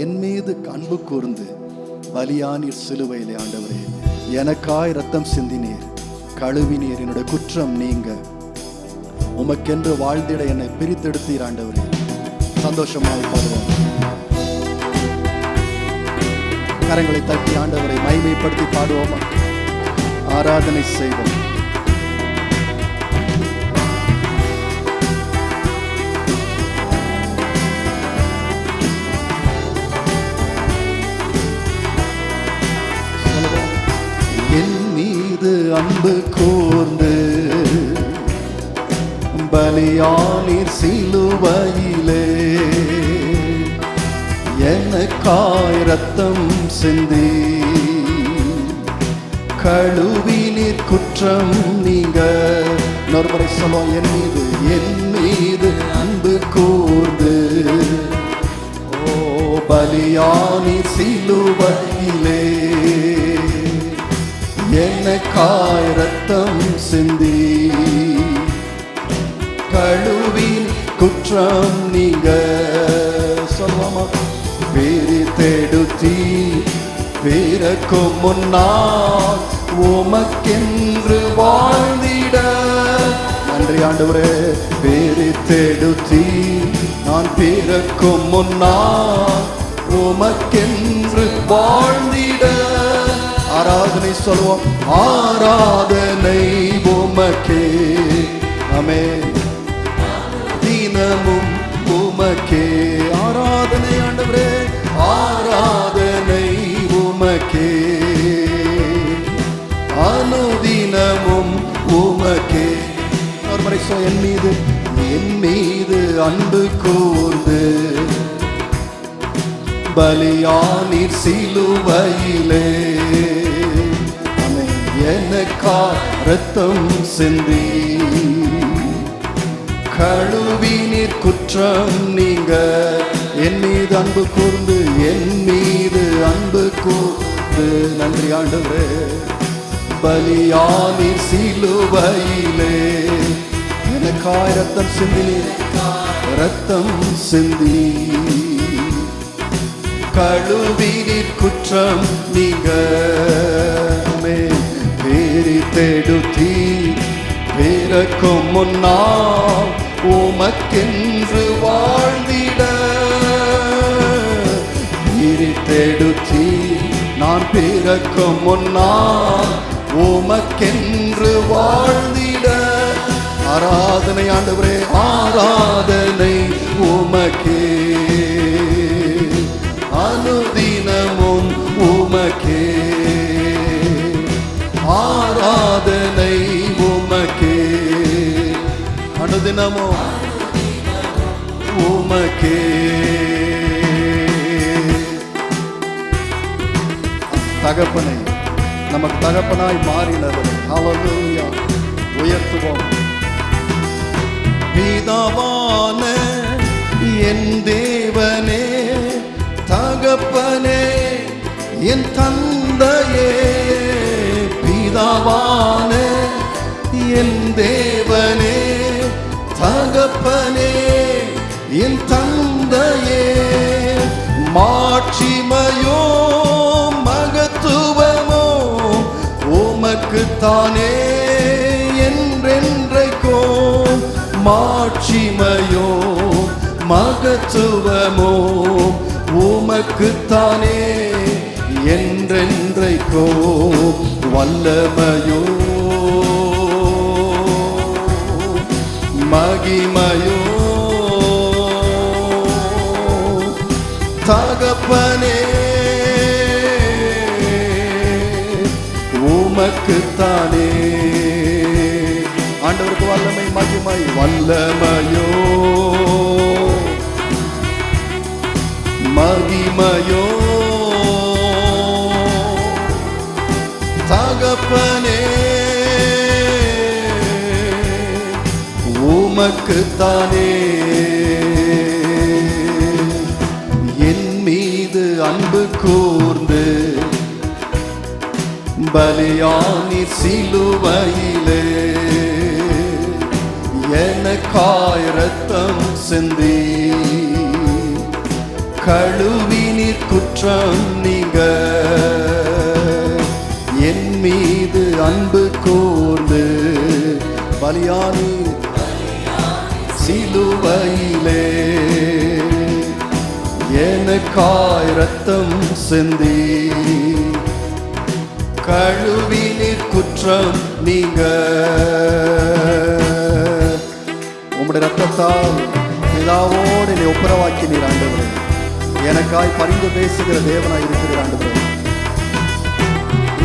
என் மீது அன்பு கூர்ந்து பலியானீர் சிலுவையிலே ஆண்டவரே. எனக்காய் ரத்தம் சிந்தினீர். கழுவினீர். என்னுடைய குற்றம் நீங்க. உமக்கென்று வாழ்ந்திட என்னை பிரித்தெடுத்தீர் ஆண்டவரே. சந்தோஷமாக பாடுவோம் கரங்களை தட்டி ஆண்டவரை மைமைப்படுத்தி பாடுவோமா? ஆராதனை செய்வோம். அன்பு கூர்ந்து பலியாளிர் சிலுவையிலே எனக்காய் ரத்தம் சிந்தி கழுவினீர் குற்றம் நீங்க இன்னொரு சொல்லும் என் மீது என் மீது அன்பு கூர்ந்து. ஓ பலியானி சிலுவையிலே மாற்றம் நீங்க சொல்லுவோமா பேரி தேடுத்தி பிறக்கும் முன்னால் உமக்கென்று வாழ்ந்திட. நன்றி ஆண்டவரே பேரி தேடுத்தி நான் பிறக்கும் முன்னால் உமக்கென்று வாழ்ந்திட. ஆராதனை சொல்வோம் ஆராதனை உமக்கே. அமே தினமும் உமக்கே. ஆராதனை ஆண்டவரே ஆராதனை உமக்கே. அனுதினமும் உமக்கே. ஒரு சொல், என் மீது என் மீது அன்பு கூர்ந்து. பலியானீர் சிலுவையிலே. எனக்கா ரத்தம் சிந்தி கழுவினீர் குற்றம் நீங்க. என் மீது அன்பு கூர்ந்து என் மீது அன்பு கூர்ந்து. நன்றி ஆண்டவரே. பலியானீர் சிலுவையிலே. எனக்காய் ரத்தம் சிந்தினீர். ரத்தம் சிந்தி கழுவினீர் குற்றம் நீங்க. பேரி தேடுத்தி பிறக்கும் முன்னால் உமக்கென்று வாழ்ந்திட. நீரி நான் பிறக்கும் முன்னால் உமக்கென்று வாழ்ந்திட. ஆராதனை ஆண்டவரே ஆராதனை உமக்கே. அனுதினமும் உமக்கே. ஆராதனை அனுதினமும் உமக்கே. தகப்பனை நமக்கு தகப்பனாய் மாறினவரை. ஹalleluya உயர்த்துவோம். பிதாவான என் தேவனே தகப்பனே என் தன் உனக்குத்தானே என்றென்றைக்கோ மாட்சிமையோ மகத்துவமோ உமக்குத்தானே என்றென்றைக்கோ வல்லமையோ மகிமையோ தகப்பனே உமக்குத்தானே ஆண்டவருக்கு வல்லமை மகிமை வல்லமையோ. மகிமையோ. தகப்பனே உமக்குத்தானே. என் மீது அன்பு கூர்ந்து பலியானி சிலுவையிலே எனக்காய் ரத்தம் சிந்தி கழுவினீர் குற்றம் நீங்க என் மீது அன்பு கூர்ந்து பலியானி சிலுவையிலே எனக்காய் ரத்தம் சிந்தி கழுவி குற்றம் நீங்க. உம்முடைய ரத்தத்தால் பிதாவோடு என்னை ஒப்புரவாக்கி நீர் ஆண்டவரே. எனக்காய் பரிந்து பேசுகிற தேவனாய் இருக்கிற ஆண்டவரே.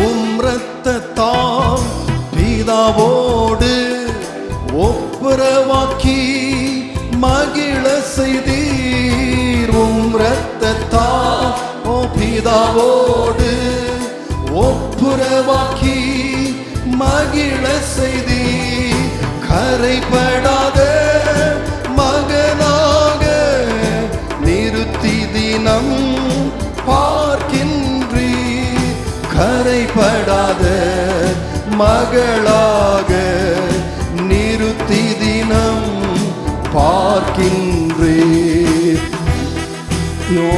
உம் ரத்தத்தால் பிதாவோடு ஒப்புரவாக்கி மகிழ செய்தீர். உம் ரத்தத்தால் ஓ பிதாவோடு கரைபடாத மகனாக நிறுத்தி தினம் பார்க்கின்றீ கரைபடாத மகளாக நிறுத்தி தினம் பார்க்கின்றே யோ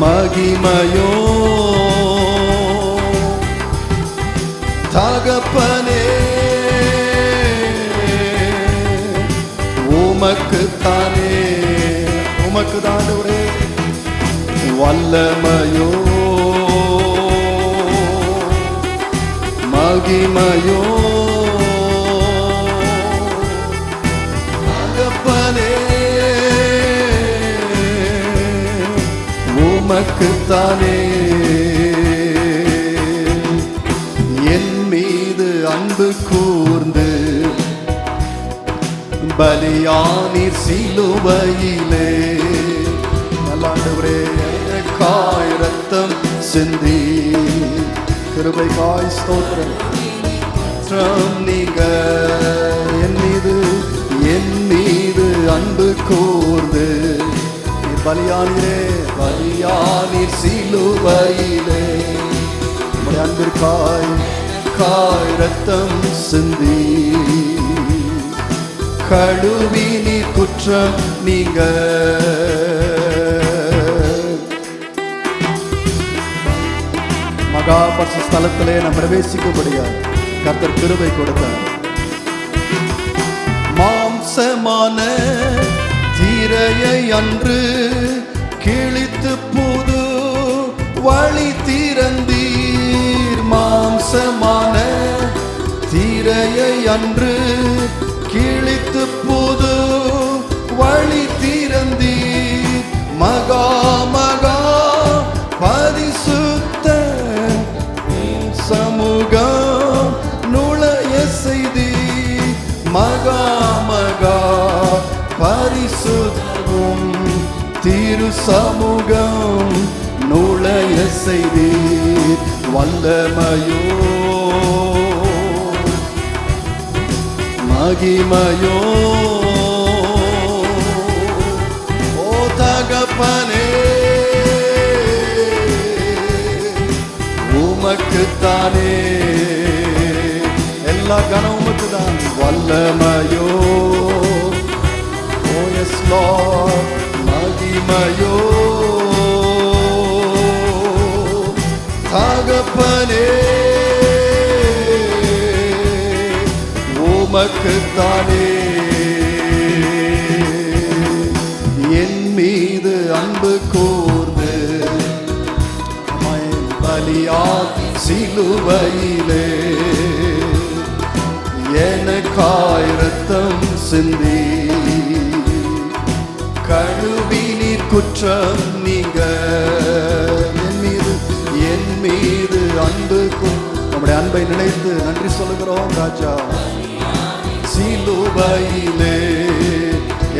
மகிமையோ வல்லமையோ. மகிமையோ. தகப்பனே உமக்கு என் மீது அன்பு கூர்ந்து பலியானி சிலுவையிலே. நல்லாண்டவரே. ரத்தம் சிந்தி கிருபை காய் ஸ்தோத்திரம் நீங்க என் மீது என் மீது அன்பு கூர்ந்து பலியானிலே பலியானீர் சிலுவையிலே உம்முடைய அன்பிற்காய் காய் ரத்தம் சிந்தி கழுவி நீ குற்றம் நீங்க மகா பரிசு ஸ்தலத்திலே நாம் பிரவேசிக்கும்படியாக கர்த்தர் கிருபை கொடுத்தார். மாம்சமான தீரையை அன்று கிழித்து புது வழி திறந்தீர். மாம்சமான தீரையை அன்று கிழித்து புது திரு சமூகம் நுழைய செய்தீர் வல்லமையோ. மகிமையோ. ஓ தகப்பனே உமக்குத்தானே. எல்லா கனவுமக்கு தான் வல்லமையோ உமக்குத்தானே என் மீது அன்பு கூர்ந்து பலியா சிலுவையிலே எனக்காய் ரத்தம் சிந்தி. கழுவி குற்றம் நீங்க. என் மீது என் மீது அன்பு கூ- நம்முடைய அன்பை நினைத்து நன்றி சொல்லுகிறோம் ராஜா. சிலுவையிலே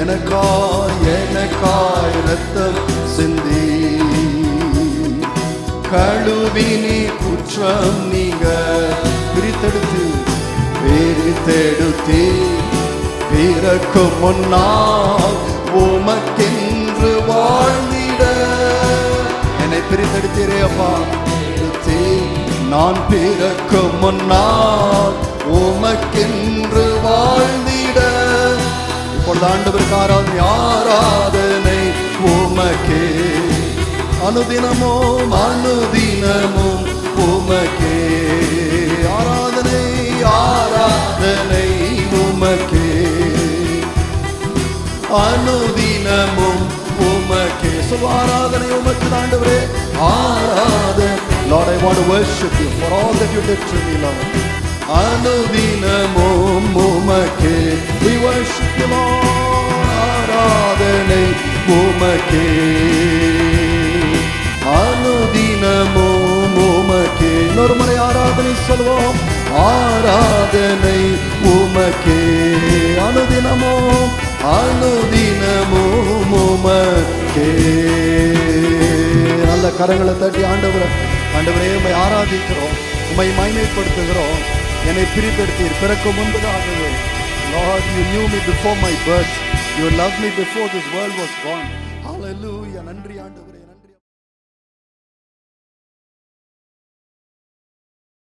எனக்காய் எனக்காய் ரத்தம் சிந்தி. கழுவினி குற்றம் நீங்க பிரித்தெடுத்து பிரித்தெடுத்தி பிறக்கும் முன்னால் உமக்கென்று வாழ்ந்திட. என்னை பிரித்தெடுத்தீரே அப்பா நான் பிறக்கும் முன்னால் உமக்கென்று வாழ்ந்திட. இப்பொழுது ஆண்டவருக்கு ஆராதனை ஆராதனை அனுதினமும் அனுதினமும் உமக்கே. ஆராதனை ஆராதனை உமக்கே. அனுதினமும் உமக்கே. சொல்ல ஆராதனை உமக்கு ஆண்டவரே. ஆராதனை. Lord I want to worship you for all that you did to me Lord. அனுதினமும் உமக்கே we worship you Lord ஆராதனை உமக்கே. அனுதினமும் உமக்கே. இன்னொரு முறை ஆராதனை சொல்வோம். ஆராதனை உமக்கே. அனுதினமோ அனுதினமோ உமக்கே. நல்ல கரங்களை தட்டி ஆண்டவரை ஆண்டவரே உம்மை ஆராதிக்கிறோம். உம்மை மைமைப்படுத்துகிறோம் என்னை பிரித்தெடுத்தீர் பிறக்க முன்பதாகவே Lord, you knew me before my birth. You loved me before this world was born. Hallelujah. நன்றி ஆண்டவரே